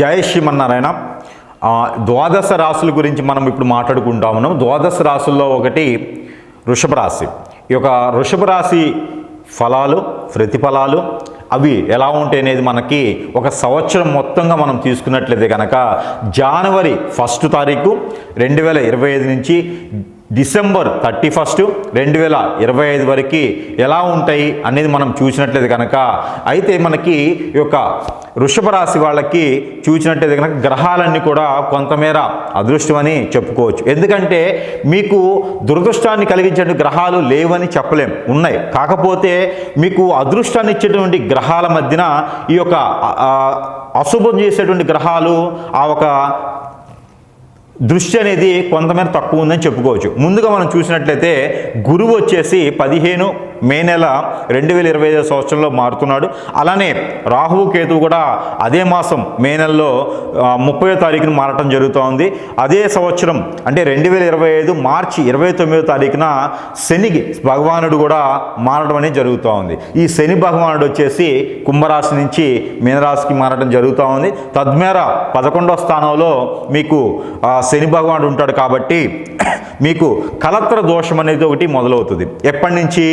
జయ శ్రీమన్నారాయణ. ద్వాదశ రాశుల గురించి మనం ఇప్పుడు మాట్లాడుకుంటా ఉన్నాం ద్వాదశ రాశుల్లో ఒకటి వృషభ రాశి. ఈ యొక్క వృషభ రాశి ఫలాలు ప్రతిఫలాలు అవి ఎలా ఉంటాయి అనేది మనకి ఒక సంవత్సరం మొత్తంగా మనం తీసుకున్నట్లయితే కనుక జనవరి ఫస్ట్ తారీఖు రెండు వేల ఇరవై ఐదు నుంచి డిసెంబర్ థర్టీ ఫస్ట్ రెండు వేల ఇరవై ఐదు వరకు ఎలా ఉంటాయి అనేది మనం చూసినట్లయితే కనుక అయితే మనకి ఈ యొక్క వృషభ రాశి వాళ్ళకి చూసినట్లయితే కనుక గ్రహాలన్నీ కూడా కొంతమేర అదృష్టమని చెప్పుకోవచ్చు. ఎందుకంటే మీకు దురదృష్టాన్ని కలిగించే గ్రహాలు లేవని చెప్పలేం ఉన్నాయి. కాకపోతే మీకు అదృష్టాన్ని ఇచ్చేటువంటి గ్రహాల మధ్యన ఈ యొక్క అశుభం చేసేటువంటి గ్రహాలు ఆ ఒక దృష్టి అనేది కొంతమేర తక్కువ ఉందని చెప్పుకోవచ్చు. ముందుగా మనం చూసినట్లయితే గురువు వచ్చేసి పదిహేను మే నెల రెండు వేల ఇరవై ఐదో సంవత్సరంలో మారుతున్నాడు. అలానే రాహువు కేతువు కూడా అదే మాసం మే నెలలో ముప్పై తారీఖున మారటం జరుగుతూ ఉంది అదే సంవత్సరం అంటే రెండు వేల ఇరవై ఐదు మార్చి ఇరవై తొమ్మిదో తారీఖున శనికి భగవానుడు కూడా మారడం అనేది జరుగుతూ ఉంది ఈ శని భగవానుడు వచ్చేసి కుంభరాశి నుంచి మీనరాశికి మారడం జరుగుతూ ఉంది తద్మేర పదకొండవ స్థానంలో మీకు శని భగవానుడు ఉంటాడు కాబట్టి మీకు కలత్ర దోషం అనేది ఒకటి మొదలవుతుంది. ఎప్పటి నుంచి?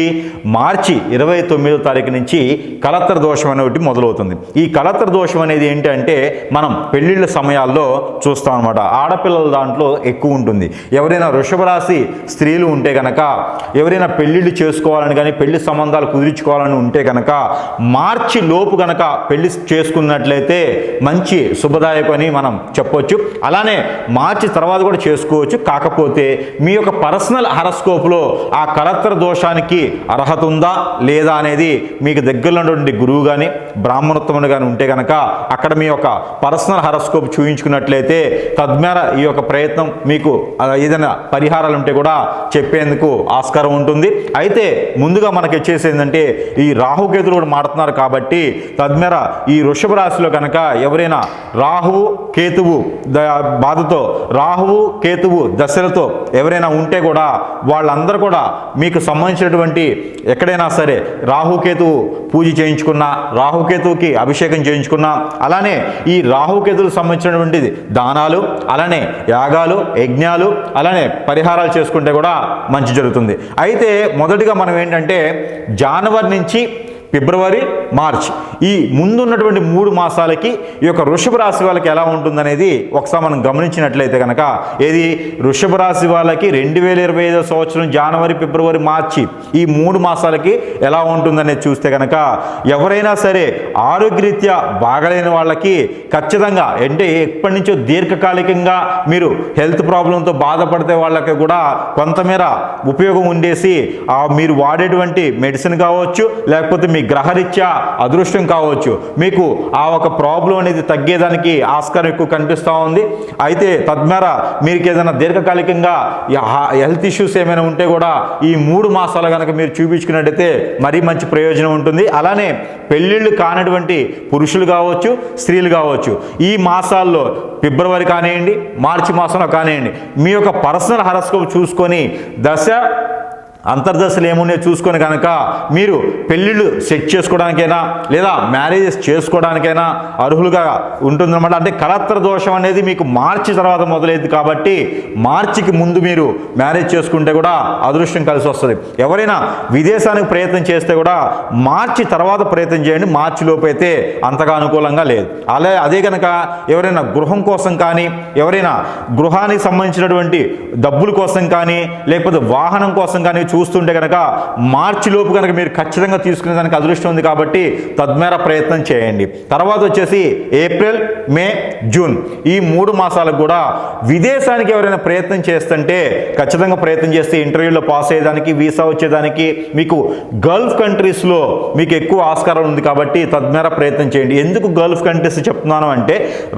మార్చి ఇరవై తొమ్మిదో తారీఖు నుంచి కలత్ర దోషం అనేది ఒకటి మొదలవుతుంది. ఈ కలత్ర దోషం అనేది ఏంటంటే మనం పెళ్ళిళ్ళ సమయాల్లో చూస్తాం అనమాట ఆడపిల్లల దాంట్లో ఎక్కువ ఉంటుంది. ఎవరైనా వృషభ రాశి స్త్రీలు ఉంటే కనుక ఎవరైనా పెళ్ళిళ్ళు చేసుకోవాలని కానీ పెళ్ళి సంబంధాలు కుదుర్చుకోవాలని ఉంటే కనుక మార్చి లోపు కనుక పెళ్ళి చేసుకున్నట్లయితే మంచి శుభదాయకం అని మనం చెప్పొచ్చు. అలానే మార్చి తర్వాత కూడా చేసుకోవచ్చు. కాకపోతే మీ యొక్క పర్సనల్ హరస్కోప్లో ఆ కలత్ర దోషానికి అర్హత ఉందా లేదా అనేది మీకు దగ్గరలో గురువు కానీ బ్రాహ్మణోత్తముడు కానీ ఉంటే కనుక అక్కడ మీ యొక్క పర్సనల్ హరస్కోప్ చూయించుకున్నట్లయితే తద్మేర ఈ యొక్క ప్రయత్నం మీకు ఏదైనా పరిహారాలు ఉంటే కూడా చెప్పేందుకు ఆస్కారం ఉంటుంది. అయితే ముందుగా మనకి వచ్చేసి ఏంటంటే ఈ రాహుకేతులు కూడా మాడుతున్నారు కాబట్టి తద్మేర ఈ వృషభ రాశిలో కనుక ఎవరైనా రాహువు కేతువు బాధతో రాహువు కేతువు దశలతో ఎవరైనా ఉంటే కూడా వాళ్ళందరూ కూడా మీకు సంబంధించినటువంటి ఎక్కడైనా సరే రాహుకేతువు పూజ చేయించుకున్నా రాహుకేతువుకి అభిషేకం చేయించుకున్నా అలానే ఈ రాహుకేతువుకు సంబంధించినటువంటి దానాలు అలానే యాగాలు యజ్ఞాలు అలానే పరిహారాలు చేసుకుంటే కూడా మంచి జరుగుతుంది. అయితే మొదటిగా మనం ఏంటంటే జానవరి నుంచి ఫిబ్రవరి మార్చ్. ఈ ముందున్నటువంటి మూడు మాసాలకి ఈ యొక్క వృషభ రాశి వాళ్ళకి ఎలా ఉంటుందనేది ఒకసారి మనం గమనించినట్లయితే కనుక ఏది? వృషభ రాశి వాళ్ళకి రెండు వేల ఇరవై ఐదో సంవత్సరం జనవరి ఫిబ్రవరి మార్చి ఈ మూడు మాసాలకి ఎలా ఉంటుందనేది చూస్తే కనుక ఎవరైనా సరే ఆరోగ్యరీత్యా బాగలేని వాళ్ళకి ఖచ్చితంగా అంటే ఎప్పటి నుంచో దీర్ఘకాలికంగా మీరు హెల్త్ ప్రాబ్లంతో బాధపడితే వాళ్ళకి కూడా కొంతమేర ఉపయోగం ఉండేసి మీరు వాడేటువంటి మెడిసిన్ కావచ్చు లేకపోతే మీ గ్రహరీత్యా అదృష్టం కావచ్చు. మీకు ఆ ఒక ప్రాబ్లం అనేది తగ్గేదానికి ఆస్కారం ఎక్కువ కనిపిస్తూ ఉంది. అయితే తద్మేర మీకు ఏదైనా దీర్ఘకాలికంగా హెల్త్ ఇష్యూస్ ఏమైనా ఉంటే కూడా ఈ మూడు మాసాలు కనుక మీరు చూపించుకున్నట్టయితే మరీ మంచి ప్రయోజనం ఉంటుంది. అలానే పెళ్ళిళ్ళు కానటువంటి పురుషులు కావచ్చు స్త్రీలు కావచ్చు ఈ మాసాల్లో ఫిబ్రవరి కానివ్వండి మార్చి మాసంలో కానివ్వండి మీ యొక్క పర్సనల్ హరస్కోప్ చూసుకొని దశ అంతర్దశలు ఏమున్నాయో చూసుకొని కనుక మీరు పెళ్ళిళ్ళు సెట్ చేసుకోవడానికైనా లేదా మ్యారేజెస్ చేసుకోవడానికైనా అర్హులుగా ఉంటుందన్నమాట. అంటే కలత్ర దోషం అనేది మీకు మార్చి తర్వాత మొదలైంది కాబట్టి మార్చికి ముందు మీరు మ్యారేజ్ చేసుకుంటే కూడా అదృష్టం కలిసి వస్తుంది. ఎవరైనా విదేశానికి ప్రయత్నం చేస్తే కూడా మార్చి తర్వాత ప్రయత్నం చేయండి. మార్చిలోపు అయితే అంతగా అనుకూలంగా లేదు. అలా అదే కనుక ఎవరైనా గృహం కోసం కానీ ఎవరైనా గృహానికి సంబంధించినటువంటి డబ్బుల కోసం కానీ లేకపోతే వాహనం కోసం కానీ చూస్తుంటే కనుక మార్చి లోపు కనుక మీరు ఖచ్చితంగా తీసుకునే దానికి అదృష్టం ఉంది కాబట్టి తద్మేర ప్రయత్నం చేయండి. తర్వాత వచ్చేసి ఏప్రిల్ మే జూన్ ఈ మూడు మాసాలకు కూడా విదేశానికి ఎవరైనా ప్రయత్నం చేస్తుంటే ఖచ్చితంగా ప్రయత్నం చేస్తే ఇంటర్వ్యూలో పాస్ అయ్యేదానికి వీసా వచ్చేదానికి మీకు గల్ఫ్ కంట్రీస్లో మీకు ఎక్కువ ఆస్కారం ఉంది కాబట్టి తద్మేర ప్రయత్నం చేయండి. ఎందుకు గల్ఫ్ కంట్రీస్ చెప్తున్నాను అంటే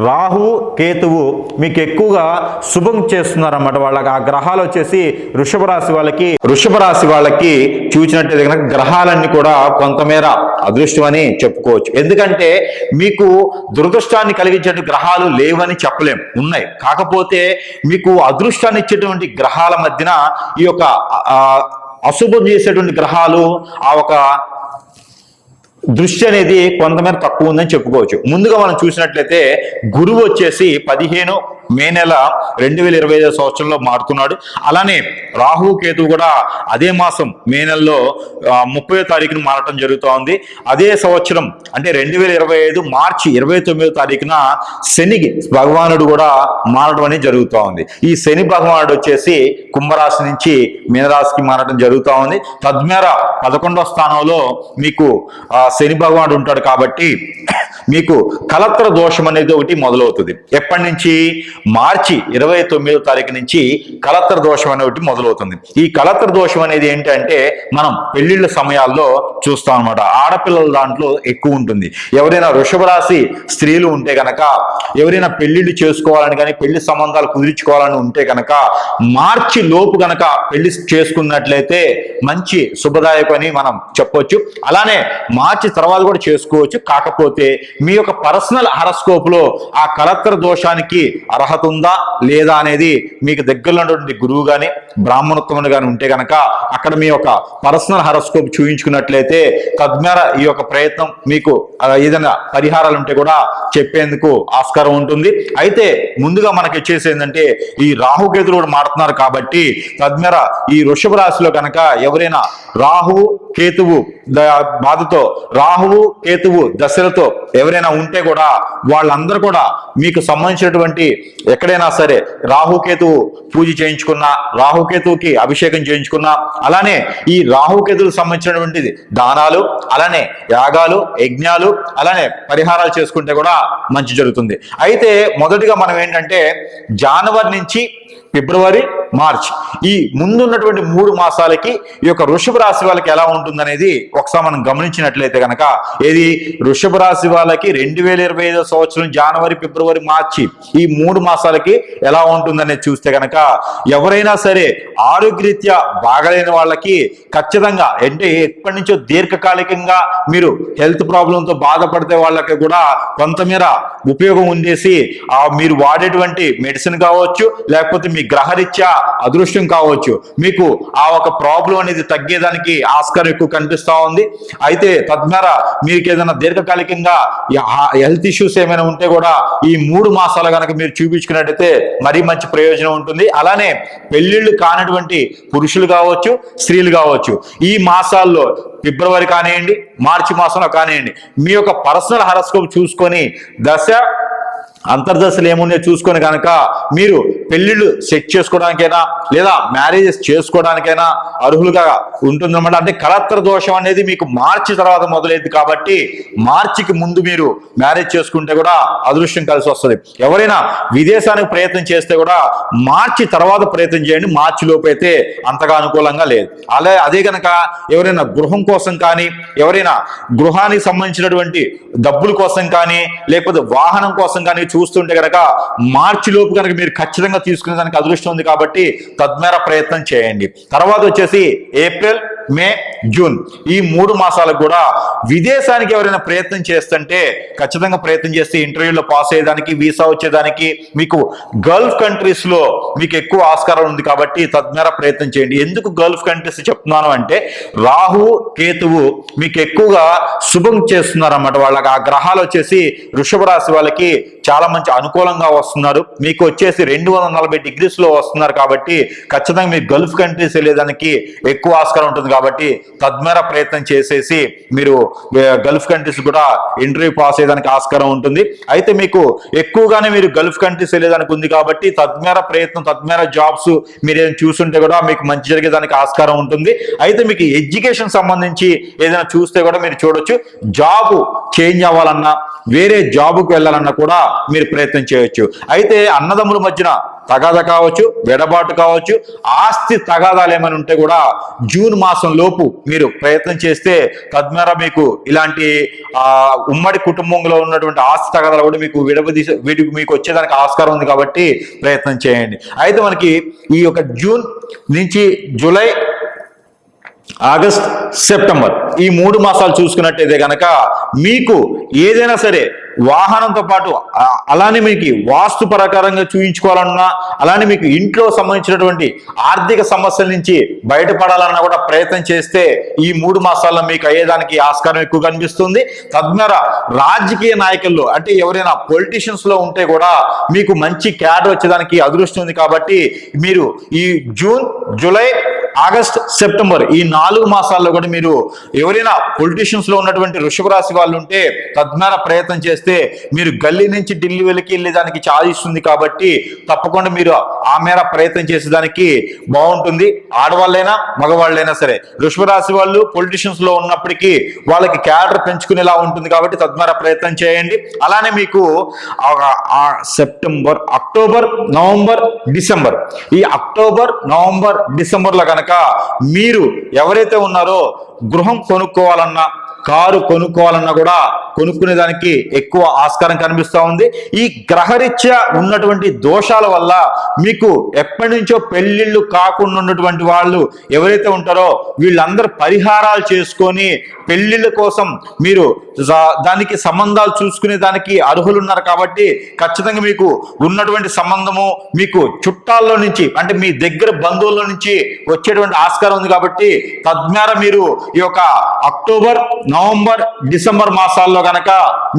రాహు కేతువు మీకు ఎక్కువగా శుభం చేస్తున్నారన్నమాట. వాళ్ళకి ఆ గ్రహాలు వచ్చేసి వృషభ రాశి వాళ్ళకి వృషభ రాశి వాళ్ళకి చూసినట్లయితే కనుక గ్రహాలన్నీ కూడా కొంతమేర అదృష్టం అని చెప్పుకోవచ్చు. ఎందుకంటే మీకు దురదృష్టాన్ని కలిగించేటువంటి గ్రహాలు లేవని చెప్పలేం. ఉన్నాయి. కాకపోతే మీకు అదృష్టాన్ని ఇచ్చేటువంటి గ్రహాల మధ్యన ఈ యొక్క అశుభం చేసేటువంటి గ్రహాలు ఆ ఒక దృష్టి అనేది కొంతమేర తక్కువ ఉందని చెప్పుకోవచ్చు. ముందుగా మనం చూసినట్లయితే గురువు వచ్చేసి పదిహేను మే నెల రెండు వేల ఇరవై ఐదో సంవత్సరంలో మారుతున్నాడు. అలానే రాహు కేతు కూడా అదే మాసం మే నెలలో ముప్పై తారీఖున మారటం జరుగుతూ ఉంది అదే సంవత్సరం అంటే రెండు వేల ఇరవై ఐదు మార్చి ఇరవై తొమ్మిదో తారీఖున శని భగవానుడు కూడా మారడం అనేది జరుగుతూ ఉంది ఈ శని భగవానుడు వచ్చేసి కుంభరాశి నుంచి మీనరాశికి మారడం జరుగుతూ ఉంది తద్మేర పదకొండవ స్థానంలో మీకు శని భగవానుడు ఉంటాడు కాబట్టి మీకు కలత్ర దోషం అనేది ఒకటి మొదలవుతుంది. ఎప్పటి నుంచి? మార్చి ఇరవై తొమ్మిదో తారీఖు నుంచి కలత్ర దోషం అనేది ఒకటి మొదలవుతుంది. ఈ కలత్ర దోషం అనేది ఏంటంటే మనం పెళ్ళిళ్ళ సమయాల్లో చూస్తాం అనమాట ఆడపిల్లల దాంట్లో ఎక్కువ ఉంటుంది. ఎవరైనా వృషభ రాశి స్త్రీలు ఉంటే గనక ఎవరైనా పెళ్ళిళ్ళు చేసుకోవాలని కానీ పెళ్ళి సంబంధాలు కుదుర్చుకోవాలని ఉంటే గనక మార్చి లోపు గనక పెళ్ళి చేసుకున్నట్లయితే మంచి శుభదాయకం అని మనం చెప్పొచ్చు. అలానే మార్చి తర్వాత కూడా చేసుకోవచ్చు. కాకపోతే మీ యొక్క పర్సనల్ హరస్కోప్లో ఆ కలత్ర దోషానికి అర్హత ఉందా లేదా అనేది మీకు దగ్గరలో ఉన్నటువంటి గురువు గాని బ్రాహ్మణోత్తముడు కానీ ఉంటే కనుక అక్కడ మీ యొక్క పర్సనల్ హరస్కోప్ చూయించుకున్నట్లయితే తద్మేర ఈ యొక్క ప్రయత్నం మీకు ఏదైనా పరిహారాలు ఉంటే కూడా చెప్పేందుకు ఆస్కారం ఉంటుంది. అయితే ముందుగా మనకి వచ్చేసి ఏంటంటే ఈ రాహుకేతులు కూడా మారుతున్నారు కాబట్టి తద్మేర ఈ వృషభ రాశిలో కనుక ఎవరైనా రాహు కేతువు బాధతో రాహువు కేతువు దశలతో ఎవరైనా ఉంటే కూడా వాళ్ళందరూ కూడా మీకు సంబంధించినటువంటి ఎక్కడైనా సరే రాహుకేతువు పూజ చేయించుకున్నా రాహుకేతువుకి అభిషేకం చేయించుకున్నా అలానే ఈ రాహుకేతువుకు సంబంధించినటువంటిది దానాలు అలానే యాగాలు యజ్ఞాలు అలానే పరిహారాలు చేసుకుంటే కూడా మంచి జరుగుతుంది. అయితే మొదటిగా మనం ఏంటంటే జనవరి నుంచి ఫిబ్రవరి మార్చ్. ఈ ముందున్నటువంటి మూడు మాసాలకి ఈ యొక్క వృషభ రాశి వాళ్ళకి ఎలా ఉంటుందనేది ఒకసారి మనం గమనించినట్లయితే కనుక ఏది? వృషభ రాశి వాళ్ళకి రెండు వేల ఇరవై ఐదో సంవత్సరం జనవరి ఫిబ్రవరి మార్చి ఈ మూడు మాసాలకి ఎలా ఉంటుందనేది చూస్తే కనుక ఎవరైనా సరే ఆరోగ్యరీత్యా బాగలేని వాళ్ళకి ఖచ్చితంగా అంటే ఎప్పటి నుంచో దీర్ఘకాలికంగా మీరు హెల్త్ ప్రాబ్లంతో బాధపడితే వాళ్ళకి కూడా కొంతమేర ఉపయోగం ఉండేసి ఆ మీరు వాడేటువంటి మెడిసిన్ కావచ్చు లేకపోతే మీ గ్రహరీత్యా అదృష్టం కావచ్చు. మీకు ఆ ఒక ప్రాబ్లం అనేది తగ్గేదానికి ఆస్కారం ఎక్కువ కనిపిస్తూ ఉంది. అయితే తద్వారా మీకు ఏదైనా దీర్ఘకాలికంగా హెల్త్ ఇష్యూస్ ఏమైనా ఉంటే కూడా ఈ మూడు మాసాలు కనుక మీరు చూపించుకున్నట్టయితే మరీ మంచి ప్రయోజనం ఉంటుంది. అలానే పెళ్ళిళ్ళు కానటువంటి పురుషులు కావచ్చు స్త్రీలు కావచ్చు ఈ మాసాల్లో ఫిబ్రవరి కానివ్వండి మార్చి మాసంలో కానివ్వండి మీ యొక్క పర్సనల్ హరస్కోప్ చూసుకొని దశ అంతర్దశలు ఏమున్నాయో చూసుకొని కనుక మీరు పెళ్ళిళ్ళు సెట్ చేసుకోవడానికైనా లేదా మ్యారేజెస్ చేసుకోవడానికైనా అర్హులుగా ఉంటుందన్నమాట. అంటే కళత్ర దోషం అనేది మీకు మార్చి తర్వాత మొదలైంది కాబట్టి మార్చికి ముందు మీరు మ్యారేజ్ చేసుకుంటే కూడా అదృష్టం కలిసి వస్తుంది. ఎవరైనా విదేశానికి ప్రయత్నం చేస్తే కూడా మార్చి తర్వాత ప్రయత్నం చేయండి. మార్చి లోపు అయితే అంతగా అనుకూలంగా లేదు. అలా అదే కనుక ఎవరైనా గృహం కోసం కానీ ఎవరైనా గృహానికి సంబంధించినటువంటి డబ్బుల కోసం కానీ లేకపోతే వాహనం కోసం కానీ చూస్తుంటే కనుక మార్చి లోపు కనుక మీరు ఖచ్చితంగా తీసుకునే దానికి అదృష్టం ఉంది కాబట్టి తద్మేర ప్రయత్నం చేయండి. తర్వాత వచ్చేసి ఏప్రిల్ మే జూన్. ఈ మూడు మాసాలకు కూడా విదేశానికి ఎవరైనా ప్రయత్నం చేస్తుంటే ఖచ్చితంగా ప్రయత్నం చేస్తే ఇంటర్వ్యూలో పాస్ అయ్యేదానికి వీసా వచ్చేదానికి మీకు గల్ఫ్ కంట్రీస్లో మీకు ఎక్కువ ఆస్కారం ఉంది కాబట్టి తద్మేర ప్రయత్నం చేయండి. ఎందుకు గల్ఫ్ కంట్రీస్ చెప్తున్నాను అంటే రాహు కేతువు మీకు ఎక్కువగా శుభం చేస్తున్నారు అన్నమాట వాళ్ళకి ఆ గ్రహాలు వచ్చేసి వృషభ రాశి వాళ్ళకి చాలా మంచి అనుకూలంగా వస్తున్నారు. మీకు వచ్చేసి రెండు వందల నలభై డిగ్రీస్లో వస్తున్నారు కాబట్టి ఖచ్చితంగా మీరు గల్ఫ్ కంట్రీస్ వెళ్ళేదానికి ఎక్కువ ఆస్కారం ఉంటుంది కాబట్టి తద్మేర ప్రయత్నం చేసేసి మీరు గల్ఫ్ కంట్రీస్ కూడా ఇంటర్వ్యూ పాస్ అయ్యేదానికి ఆస్కారం ఉంటుంది. అయితే మీకు ఎక్కువగానే మీరు గల్ఫ్ కంట్రీస్ వెళ్ళేదానికి ఉంది కాబట్టి తద్మేర ప్రయత్నం తద్మేర జాబ్స్ మీరు ఏదైనా చూస్తుంటే కూడా మీకు మంచి జరిగేదానికి ఆస్కారం ఉంటుంది. అయితే మీకు ఎడ్యుకేషన్ సంబంధించి ఏదైనా చూస్తే కూడా మీరు చూడొచ్చు. జాబ్ చేంజ్ అవ్వాలన్నా వేరే జాబుకు వెళ్ళాలన్నా కూడా మీరు ప్రయత్నం చేయవచ్చు అయితే అన్నదమ్ముల మధ్యన తగాద కావచ్చు వెడబాటు కావచ్చు ఆస్తి తగాదాలు ఏమైనా ఉంటే కూడా జూన్ మాసం లోపు మీరు ప్రయత్నం చేస్తే తద్వారా మీకు ఇలాంటి ఆ ఉమ్మడి కుటుంబంలో ఉన్నటువంటి ఆస్తి తగాదాలు కూడా మీకు విడవదీసి వీటికి మీకు వచ్చేదానికి ఆస్కారం ఉంది కాబట్టి ప్రయత్నం చేయండి. అయితే మనకి ఈ యొక్క జూన్ నుంచి జూలై ఆగస్ట్ సెప్టెంబర్. ఈ మూడు మాసాలు చూసుకున్నట్టయితే కనుక మీకు ఏదైనా సరే వాహనంతో పాటు అలానే మీకు వాస్తు ప్రకారంగా చూయించుకోవాలన్నా అలానే మీకు ఇంట్లో సంబంధించినటువంటి ఆర్థిక సమస్యల నుంచి బయటపడాలన్నా కూడా ప్రయత్నం చేస్తే ఈ మూడు మాసాల్లో మీకు అయ్యేదానికి ఆస్కారం ఎక్కువ కనిపిస్తుంది. తద్వారా రాజకీయ నాయకుల్లో అంటే ఎవరైనా పొలిటీషియన్స్లో ఉంటే కూడా మీకు మంచి క్యాడర్ వచ్చేదానికి అదృష్టం ఉంది కాబట్టి మీరు ఈ జూన్ జూలై ఆగస్ట్ సెప్టెంబర్ ఈ నాలుగు మాసాల్లో కూడా మీరు ఎవరైనా పొలిటీషియన్స్లో ఉన్నటువంటి వృషభ రాశి వాళ్ళు ఉంటే తద్వారా ప్రయత్నం చేస్తే మీరు గల్లీ నుంచి ఢిల్లీ వెళ్ళకి వెళ్ళేదానికి ఛార్జ్ ఇస్తుంది కాబట్టి తప్పకుండా మీరు ఆ మేర ప్రయత్నం చేసేదానికి బాగుంటుంది. ఆడవాళ్ళైనా మగవాళ్ళైనా సరే. వృషభ రాశి వాళ్ళు పొలిటీషియన్స్లో ఉన్నప్పటికీ వాళ్ళకి క్యాడర్ పెంచుకునేలా ఉంటుంది కాబట్టి తద్వారా ప్రయత్నం చేయండి. అలానే మీకు సెప్టెంబర్ అక్టోబర్ నవంబర్ డిసెంబర్. ఈ అక్టోబర్ నవంబర్ డిసెంబర్లో కనుక మీరు ఎవరైతే ఉన్నారో గృహం కొనుక్కోవాలన్నా కారు కొనుక్కోవాలన్నా కూడా కొనుక్కునే దానికి ఎక్కువ ఆస్కారం కనిపిస్తూ ఉంది. ఈ గ్రహరీత్యా ఉన్నటువంటి దోషాల వల్ల మీకు ఎప్పటి నుంచో పెళ్ళిళ్ళు కాకుండా ఉన్నటువంటి వాళ్ళు ఎవరైతే ఉంటారో వీళ్ళందరూ పరిహారాలు చేసుకొని పెళ్ళిళ్ళ కోసం మీరు దానికి సంబంధాలు చూసుకునే దానికి అర్హులు ఉన్నారు కాబట్టి ఖచ్చితంగా మీకు ఉన్నటువంటి సంబంధము మీకు చుట్టాల్లో నుంచి అంటే మీ దగ్గర బంధువుల నుంచి వచ్చేటువంటి ఆస్కారం ఉంది కాబట్టి తద్వారా మీరు ఈ యొక్క అక్టోబర్ నవంబర్ డిసెంబర్ మాసాల్లో గనక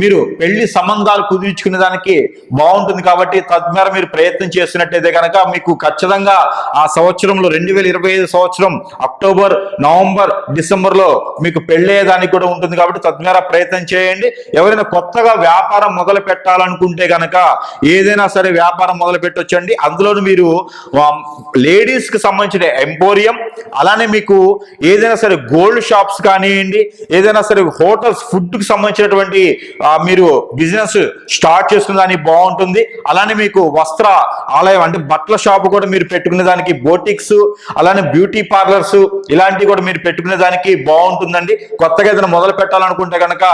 మీరు పెళ్ళి సంబంధాలు కుదిర్చుకునే దానికి బాగుంటుంది కాబట్టి తద్వారా మీరు ప్రయత్నం చేస్తున్నట్టయితే కనుక మీకు ఖచ్చితంగా ఆ సంవత్సరంలో రెండు వేల ఇరవై ఐదు సంవత్సరం అక్టోబర్ నవంబర్ డిసెంబర్లో మీకు పెళ్ళయ్యేదానికి కూడా ఉంటుంది కాబట్టి తద్వారా ప్రయత్నం చేయండి. ఎవరైనా కొత్తగా వ్యాపారం మొదలు పెట్టాలనుకుంటే కనుక ఏదైనా సరే వ్యాపారం మొదలు పెట్టొచ్చండి. అందులోను మీరు లేడీస్కి సంబంధించిన ఎంపోరియం అలానే మీకు ఏదైనా సరే గోల్డ్ షాప్స్ కానివ్వండి ఏదైనా సరే హోటల్స్ ఫుడ్కి సంబంధించినటువంటి మీరు బిజినెస్ స్టార్ట్ చేసుకునే దానికి బాగుంటుంది. అలానే మీకు వస్త్ర ఆలయం అంటే బట్టల షాప్ కూడా మీరు పెట్టుకునే దానికి బోటిక్స్ అలానే బ్యూటీ పార్లర్స్ ఇలాంటివి కూడా మీరు పెట్టుకునే దానికి బాగుంటుందండి. కొత్తగా ఏదైనా మొదలు పెట్టాలనుకుంటే కనుక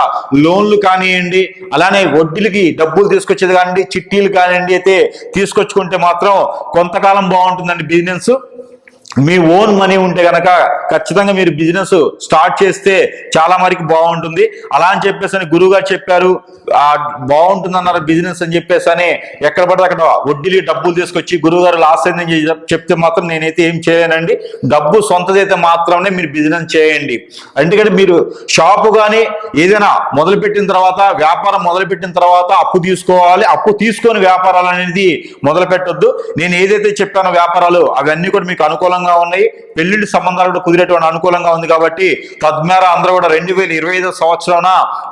లోన్లు కానివ్వండి అలానే వడ్డీలకి డబ్బులు తీసుకొచ్చేది కానివ్వండి చిట్టీలు కానివ్వండి అయితే తీసుకొచ్చుకుంటే మాత్రం కొంతకాలం బాగుంటుందండి బిజినెస్. మీ ఓన్ మనీ ఉంటే కనుక ఖచ్చితంగా మీరు బిజినెస్ స్టార్ట్ చేస్తే చాలా మరికి బాగుంటుంది. అలా అని చెప్పేసి అని గురువు గారు చెప్పారు. బాగుంటుంది అన్నారు బిజినెస్ అని చెప్పేసి అని ఎక్కడ పడితే అక్కడ వడ్డీలు డబ్బులు తీసుకొచ్చి గురువు గారు లాస్ అయిందని చెప్తే మాత్రం నేనైతే ఏం చేయలేనండి డబ్బు సొంతదైతే మాత్రమే మీరు బిజినెస్ చేయండి. ఎందుకంటే మీరు షాపు కానీ ఏదైనా మొదలుపెట్టిన తర్వాత వ్యాపారం మొదలుపెట్టిన తర్వాత అప్పు తీసుకోవాలి. అప్పు తీసుకొని వ్యాపారాలు అనేది మొదలు పెట్టొద్దు నేను ఏదైతే చెప్పానో వ్యాపారాలు అవన్నీ కూడా మీకు అనుకూలంగా ఉన్నాయి. పెళ్ళిళ్ళు సంబంధాలు కూడా కుదిరేటువంటి అనుకూలంగా ఉంది కాబట్టి తద్మేర అందరూ కూడా రెండు వేల ఇరవై ఐదో సంవత్సరాన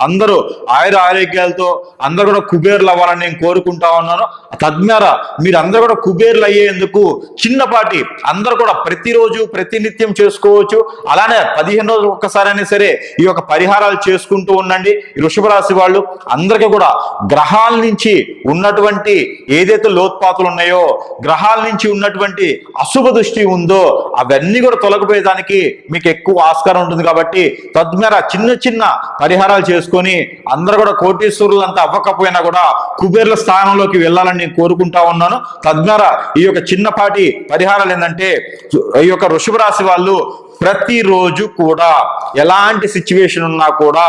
అందరూ ఆయుర ఆరోగ్యాలతో అందరూ కూడా కుబేర్లు అవ్వాలని నేను కోరుకుంటా ఉన్నాను. తద్మేర మీరు అందరూ కూడా కుబేర్లు అయ్యేందుకు చిన్నపాటి అందరూ కూడా ప్రతిరోజు ప్రతినిత్యం చేసుకోవచ్చు. అలానే పదిహేను రోజులు ఒక్కసారైనా సరే ఈ యొక్క పరిహారాలు చేసుకుంటూ ఉండండి. వృషభ రాశి వాళ్ళు అందరికీ కూడా గ్రహాల నుంచి ఉన్నటువంటి ఏదైతే లోత్పాతులు ఉన్నాయో గ్రహాల నుంచి ఉన్నటువంటి అశుభ దృష్టి ఉందో అవన్నీ కూడా తొలగిపోయేదానికి మీకు ఎక్కువ ఆస్కారం ఉంటుంది కాబట్టి తద్మేర చిన్న చిన్న పరిహారాలు చేసుకొని అందరూ కూడా కోటీశ్వరులు అంతా అవ్వకపోయినా కూడా కుబేర్ల స్థానంలోకి వెళ్ళాలని నేను కోరుకుంటా ఉన్నాను. తద్వారా ఈ యొక్క చిన్నపాటి పరిహారాలు ఏంటంటే ఈ యొక్క వృషభ రాశి వాళ్ళు ప్రతిరోజు కూడా ఎలాంటి సిచ్యువేషన్ ఉన్నా కూడా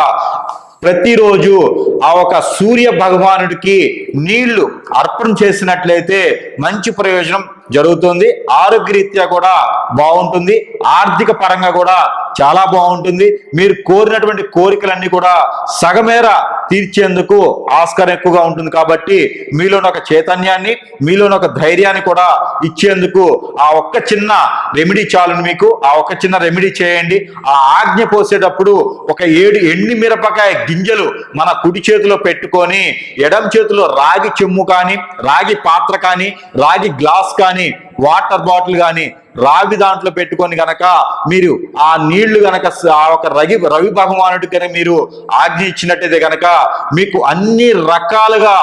ప్రతిరోజు ఆ ఒక సూర్య భగవానుడికి నీళ్ళు అర్పణ చేసినట్లయితే మంచి ప్రయోజనం జరుగుతుంది. ఆరోగ్యరీత్యా కూడా బాగుంటుంది. ఆర్థిక పరంగా కూడా చాలా బాగుంటుంది. మీరు కోరినటువంటి కోరికలన్నీ కూడా సగమేర తీర్చేందుకు ఆస్కారం ఎక్కువగా ఉంటుంది కాబట్టి మీలోని ఒక చైతన్యాన్ని మీలోని ఒక ధైర్యాన్ని కూడా ఇచ్చేందుకు ఆ ఒక్క చిన్న రెమెడీ చాలును మీకు. ఆ ఒక్క చిన్న రెమెడీ చేయండి. ఆ ఆజ్ఞ పోసేటప్పుడు ఒక ఏడు ఎండి మిరపకాయ గింజలు మన కుడి చేతిలో పెట్టుకొని ఎడం చేతిలో రాగి చెమ్ము కానీ రాగి పాత్ర కానీ రాగి గ్లాస్ కానీ వాటర్ బాటిల్ కానీ రావి దాంట్లో పెట్టుకొని గనక మీరు ఆ నీళ్ళు గనక ఆ ఒక రవి రవి భగవానుడికి మీరు ఆజ్ఞ ఇచ్చినట్టయితే గనక మీకు అన్ని రకాలుగా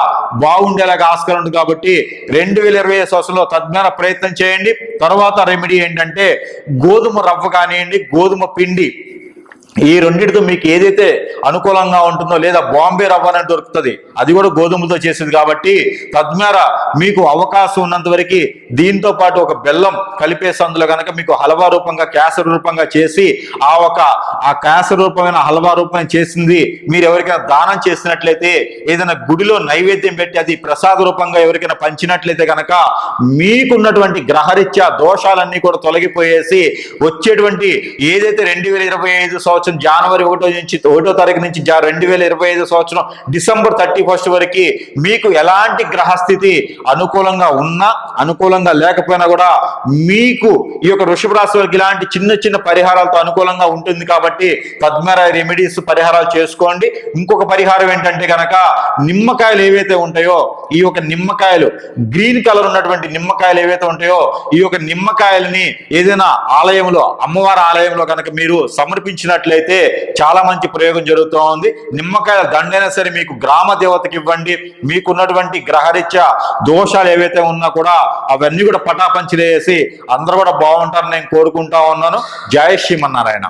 బాగుండేలాగా ఆస్కారం ఉంది కాబట్టి రెండు వేల ఇరవై ఐదు సంవత్సరంలో తజ్ఞాన ప్రయత్నం చేయండి. తర్వాత రెమెడీ ఏంటంటే గోధుమ రవ్వ కానివ్వండి గోధుమ పిండి. ఈ రెండింటితో మీకు ఏదైతే అనుకూలంగా ఉంటుందో లేదా బాంబే రవ్వ అనేది దొరుకుతుంది అది కూడా గోధుమలతో చేసేది కాబట్టి తద్వారా మీకు అవకాశం ఉన్నంత వరకు దీంతో పాటు ఒక బెల్లం కలిపేసి అందులో కనుక మీకు హల్వా రూపంగా కేసర రూపంగా చేసి ఆ ఒక ఆ కేసర రూపమైన హల్వా రూపం చేసింది మీరు ఎవరికైనా దానం చేసినట్లయితే ఏదైనా గుడిలో నైవేద్యం పెట్టి అది ప్రసాద రూపంగా ఎవరికైనా పంచినట్లయితే కనుక మీకున్నటువంటి గ్రహరీత్యా దోషాలన్నీ కూడా తొలగిపోయేసి వచ్చేటువంటి ఏదైతే రెండు వేల ఇరవై ఐదు సంవత్సరం జనవరి ఒకటో నుంచి ఒకటో తారీఖు నుంచి రెండు వేల ఇరవై ఐదు సంవత్సరం డిసెంబర్ థర్టీ ఫస్ట్ వరకు మీకు ఎలాంటి గ్రహస్థితి అనుకూలంగా ఉన్నా అనుకూలంగా లేకపోయినా కూడా మీకు ఈ యొక్క వృషభ రాశి వారికి ఇలాంటి చిన్న చిన్న పరిహారాలతో అనుకూలంగా ఉంటుంది కాబట్టి పద్మరాయ రెమెడీస్ పరిహారాలు చేసుకోండి. ఇంకొక పరిహారం ఏంటంటే కనుక నిమ్మకాయలు ఏవైతే ఉంటాయో ఈ యొక్క నిమ్మకాయలు గ్రీన్ కలర్ ఉన్నటువంటి నిమ్మకాయలు ఏవైతే ఉంటాయో ఈ యొక్క నిమ్మకాయలని ఏదైనా ఆలయంలో అమ్మవారి ఆలయంలో కనుక మీరు సమర్పించినట్లయితే చాలా మంచి ప్రయోగం జరుగుతూ ఉంది. నిమ్మకాయల దండైనా సరే మీకు గ్రామ దేవతకి ఇవ్వండి. మీకున్నటువంటి గ్రహరీత్యా దోషాలు ఏవైతే ఉన్నా కూడా అవన్నీ కూడా పటాపంచలేసి అందరూ కూడా బాగుంటారని నేను కోరుకుంటా ఉన్నాను. జయ శ్రీమన్నారాయణ.